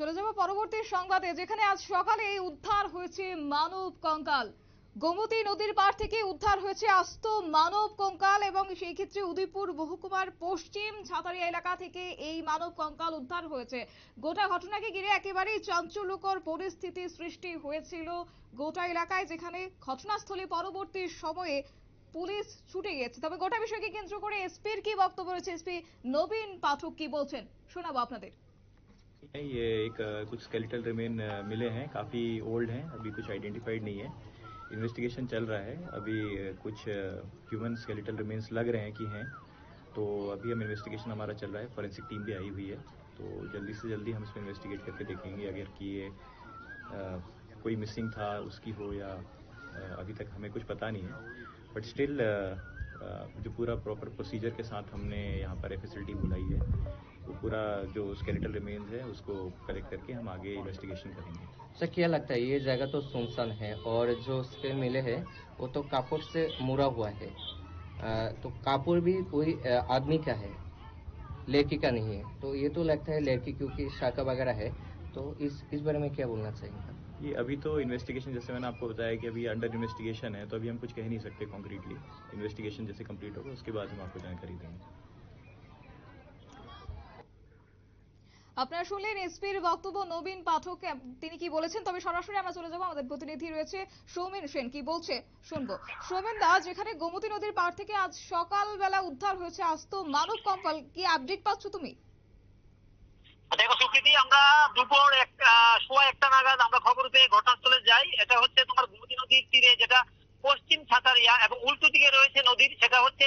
চলে যাব পরবর্তী সংবাদে, যেখানে আজ সকালে উদ্ধার হয়েছে মানব কঙ্কাল। গোমতী নদীর পার থেকে উদ্ধার হয়েছে আস্ত মানব কঙ্কাল এবং সেই ক্ষেত্রে উদয়পুর মহকুমার পশ্চিম ছাতারিয়া এলাকা থেকে এই মানব কঙ্কাল উদ্ধার হয়েছে। গোটা ঘটনাকে ঘিরে একেবারেই চাঞ্চল্যকর পরিস্থিতি সৃষ্টি হয়েছিল গোটা এলাকায়, যেখানে ঘটনাস্থলে পরবর্তী সময়ে পুলিশ ছুটে গেছে তবে গোটা বিষয়কে কেন্দ্র করে এসপির কি বক্তব্য রয়েছে? এসপি নবীন পাঠক কি বলছেন? শোনাবো আপনাদের। ये एक कुछ स्केलेटल रिमेन मिले हैं, काफ़ी ओल्ड हैं, अभी कुछ आइडेंटिफाइड नहीं है। इन्वेस्टिगेशन चल रहा है, अभी कुछ ह्यूमन स्केलेटल रिमेन्स लग रहे हैं कि हैं। तो अभी हम इन्वेस्टिगेशन हमारा चल रहा है फॉरेंसिक टीम भी आई हुई है। तो जल्दी से जल्दी हम इसमें इन्वेस्टिगेट करके देखेंगे अगर कि ये कोई मिसिंग था, उसकी हो या अभी तक हमें कुछ पता नहीं है। बट स्टिल जो पूरा प्रॉपर प्रोसीजर के साथ हमने यहाँ पर टीम बुलाई है। वो पूरा जो स्केलेटल रिमेन्स है उसको कलेक्ट करके हम आगे इन्वेस्टिगेशन करेंगे। सर क्या लगता है ये जगह तो सुनसान है और जो उसके मिले हैं वो तो कापुर से मुड़ा हुआ है। अ, तो कापुर भी कोई आदमी का है लड़की का नहीं है। तो ये तो लगता है लड़की क्योंकि शाखा वगैरह है तो इस इस बारे में क्या बोलना चाहिए ये अभी तो इन्वेस्टिगेशन जैसे मैंने आपको बताया कि अभी अंडर इन्वेस्टिगेशन है तो अभी हम कुछ कह नहीं सकते कॉन्क्रीटली इन्वेस्टिगेशन जैसे कंप्लीट होगा उसके बाद हम आपको जानकारी देंगे। আপনারা শুনলেন এসপির বক্তব্য, নবীন পাঠক তিনি কি বলেছেন? তবে সরাসরি আমরা চলে যাব। আমাদের প্রতিনিধি রয়েছে সৌমেন সেন। কি বলছে? শুনব। সৌমেন দা, যেখানে গোমতী নদীর পাড় থেকে আজ সকালবেলা উদ্ধার হয়েছে আস্ত মানব কঙ্কাল কি আপডেট পাচ্ছ তুমি? দেখো সুকৃতি আমরা দুপুর সোয়া একটা নাগাদ আমরা খবর পেয়ে ঘটনাস্থলে যাই। এটা হচ্ছে তোমার গোমতী নদীর তীরে, যেটা পশ্চিম ছাতারিয়া এবং উল্টো দিকে রয়েছে নদীর, সেটা হচ্ছে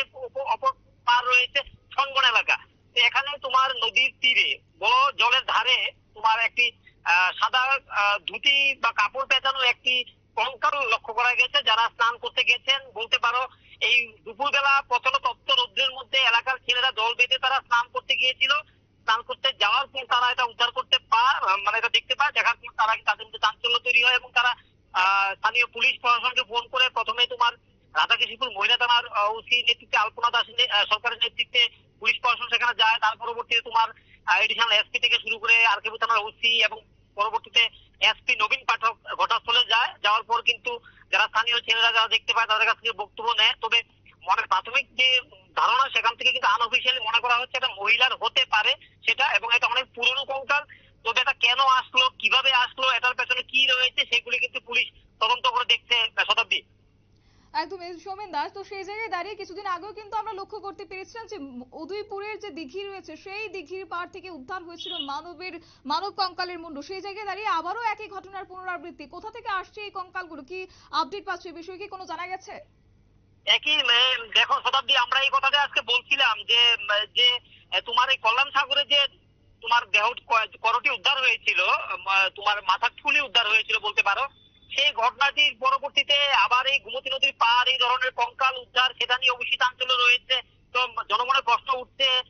অপর পার রয়েছে সনগণ এলাকা। এখানে তোমার নদীর তীরে বড় জলের ধারে তোমার একটি সাদা ধুতি বা কাপড় পেঁচানো একটি কঙ্কাল লক্ষ্য করা গেছে। যারা স্নান করতে গেছেন, বলতে পারো, এই দুপুরবেলা প্রচণ্ড তপ্ত রৌদ্রের মধ্যে এলাকার ছেলেরা দল বেঁধে তারা স্নান করতে গিয়েছিল। স্নান করতে যাওয়ার পর তারা এটা উদ্ধার করতে পায় মানে এটা দেখতে পায়। দেখার পর তারা তাদের মধ্যে চাঞ্চল্য তৈরি হয় এবং তারা স্থানীয় পুলিশ প্রশাসনকে ফোন করে প্রথমে তোমার রাধাকৃষ্ণপুর মহিলা থানার ওসি নেতৃত্বে, আলপনা দাস সরকারের নেতৃত্বে পুলিশ প্রশাসন সেখানে যায়। তার পরবর্তীতে তোমার এডিশনাল এসপি থেকে শুরু করে আরকেবি থানার ওসি এবং পরবর্তীতে এসপি নবীন পাঠক ঘটনাস্থলে যায়, যাওয়ার পর কিন্তু যারা স্থানীয় ছেলেরা যারা দেখতে পায় তাদের কাছ থেকে বক্তব্য নেয়। তবে মনে প্রাথমিক যে ধারণা, সেখান থেকে কিন্তু আনঅফিসিয়ালি মনে করা হচ্ছে এটা মহিলার হতে পারে সেটা এবং এটা অনেক পুরনো কঙ্কাল। তবে এটা কেন আসলো, কীভাবে আসলো, এটার পেছনে কি রয়েছে, সেগুলি কিন্তু পুলিশ তদন্ত করে দেখছে শতাব্দী। একদম সৌমেন দাস, তো সেই জায়গায় দাঁড়িয়ে কিছুদিন আগেও কিন্তু আমরা লক্ষ্য করতে পেরেছিলাম যে উদয়পুরের যে দিঘি রয়েছে, সেই দিঘির পাড় থেকে উদ্ধার হয়েছিল মানবের, মানব কঙ্কালের মুন্ডু। সেই জায়গায় দাঁড়িয়ে আবারও একই ঘটনার পুনরাবৃত্তি। কোথা থেকে আসছে এই কঙ্কালগুলো? কি আপডেট পাচ্ছ? এই বিষয়ে কি কোনো জানা গেছে? একই দেখো, শতাব্দী, আমরা এই কথাটা আজকে বলছিলাম যে যে তোমার এই কল্যাণ সাগরে যে তোমার দেহ করটি উদ্ধার হয়েছিল তোমার মাথার ফুলি উদ্ধার হয়েছিল বলতে পারো সেই ঘটনাটির পরবর্তীতে আবার এই গোমতী নদীর পার এই ধরনের কঙ্কাল উদ্ধার, সেটা নিয়ে অবশ্যই চাঞ্চল্য রয়েছে। তো জনমনে প্রশ্ন উঠছে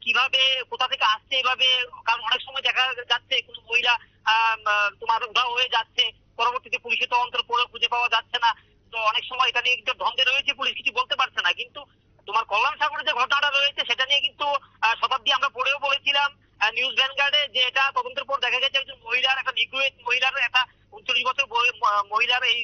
কীভাবে, কোথা থেকে আসছে এভাবে? কারণ অনেক সময় দেখা যাচ্ছে, কোনো মহিলা তোমার উধাও হয়ে যাচ্ছে। পরবর্তীতে পুলিশের তদন্তের পরে খুঁজে পাওয়া যাচ্ছে না। তো অনেক সময় এটা নিয়ে একটু ধন্দে রয়েছে, পুলিশ কিছু বলতে পারছে না কিন্তু তোমার কল্যাণ সাগরে যে ঘটনাটা রয়েছে সেটা নিয়ে কিন্তু আহ, শতাব্দী আমরা পড়েও বলেছিলাম নিউজ ভ্যানগার্ডে যে এটা তদন্তের পর দেখা গেছে একজন মহিলার একটা নিগ্রোয়েট মহিলার একটা উনচল্লিশ বছর বয়- ম- মহিলার এই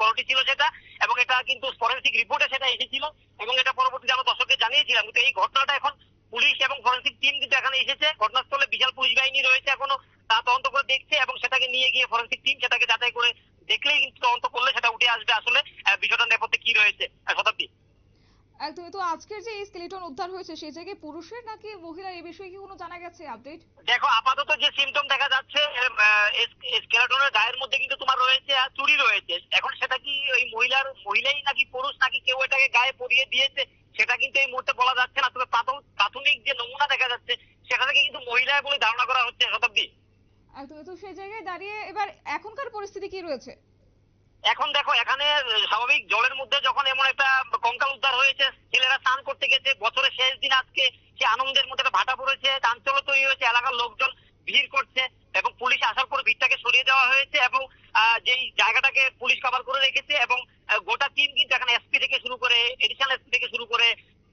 করটি ছিল সেটা, এবং এটা কিন্তু ফরেন্সিক রিপোর্টে সেটা এসেছিল, এবং এটা পরবর্তীতে আমরা দর্শককে জানিয়েছিলাম। কিন্তু এই ঘটনাটা এখন পুলিশ এবং ফরেন্সিক টিম কিন্তু এখানে এসেছে। ঘটনাস্থলে বিশাল পুলিশ বাহিনী রয়েছে এখনও, তা তদন্ত করে দেখছে এবং সেটাকে নিয়ে গিয়ে ফরেন্সিক টিম সেটাকে যাচাই করে দেখলেই কিন্তু তদন্ত করলে সেটা উঠে আসবে আসলে বিষয়টা নেপথ্যে কি রয়েছে। শতাব্দী। একদমই। তো আজকের যে এই স্কেলিটন উদ্ধার হয়েছে জায়গায় পুরুষের নাকি মহিলার এই বিষয়ে কি কোনো জানা গেছে আপডেট দেখো আপাতত যে সিমটম দেখা যাচ্ছে স্কেলাটনের গায়ের মধ্যে কিন্তু তোমার রয়েছে চুরি রয়েছে। এখন সেটা কি ওই মহিলার মহিলাই নাকি পুরুষ নাকি কেউ এটাকে গায়ে পরিয়ে দিয়েছে সেটা কিন্তু এই মুহূর্তে বলা যাচ্ছে না। তবে প্রাথমিক যে নমুনা দেখা যাচ্ছে সেটা থেকে কিন্তু মহিলা বলে ধারণা করা হচ্ছে শতাব্দী। তো সেই জায়গায় দাঁড়িয়ে এবার এখনকার পরিস্থিতি কি রয়েছে? এখন দেখো, এখানে স্বাভাবিক জলের মধ্যে যখন এমন একটা কঙ্কাল উদ্ধার হয়েছে, ছেলেরা স্নান করতে গেছে, বছরের শেষ দিন আজকে, সে আনন্দের মধ্যে একটা ভাটা পড়েছে, চাঞ্চল্য তৈরি হয়েছে, এলাকার লোকজন ভিড় করছে এবং পুলিশ আসার পর ভিড়টাকে সরিয়ে দেওয়া হয়েছে এবং যেই জায়গাটাকে পুলিশ কভার করে রেখেছে এবং গোটা টিম কিন্তু এখানে এসপি থেকে শুরু করে এডিশনাল এসপি থেকে শুরু করে,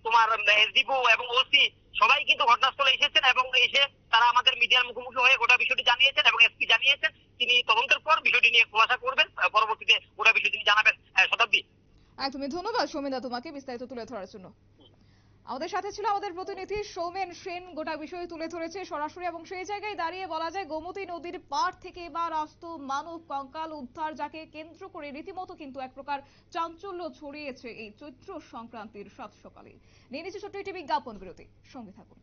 তোমার এসডিপো এবং ওসি সবাই কিন্তু ঘটনাস্থলে এসেছেন এবং এসে তারা আমাদের মিডিয়ার মুখোমুখি হয়ে গোটা বিষয়টি জানিয়েছেন এবং এসপি জানিয়েছেন। তিনি তদন্তের পর বিষয়টি নিয়ে খোলাসা করবেন। পরবর্তীতে গোটা বিষয়টি তিনি জানাবেন। শতাব্দী। একদমই ধন্যবাদ সৌমেনদা তোমাকে বিস্তারিত তুলে ধরার জন্য। আমাদের সাথে ছিল আমাদের প্রতিনিধি সৌমেন সেন। গোটা বিষয় তুলে ধরেছে সরাসরি এবং সেই জায়গায় দাঁড়িয়ে বলা যায়, গোমতী নদীর পাড় থেকে এবার আস্ত মানব কঙ্কাল উদ্ধার যাকে কেন্দ্র করে রীতিমতো কিন্তু এক প্রকার চাঞ্চল্য ছড়িয়েছে এই চৈত্র সংক্রান্তির সাত সকালে। নিয়ে নিচ্ছে ছোট্ট একটি বিজ্ঞাপন বিরতি। সঙ্গে থাকুন।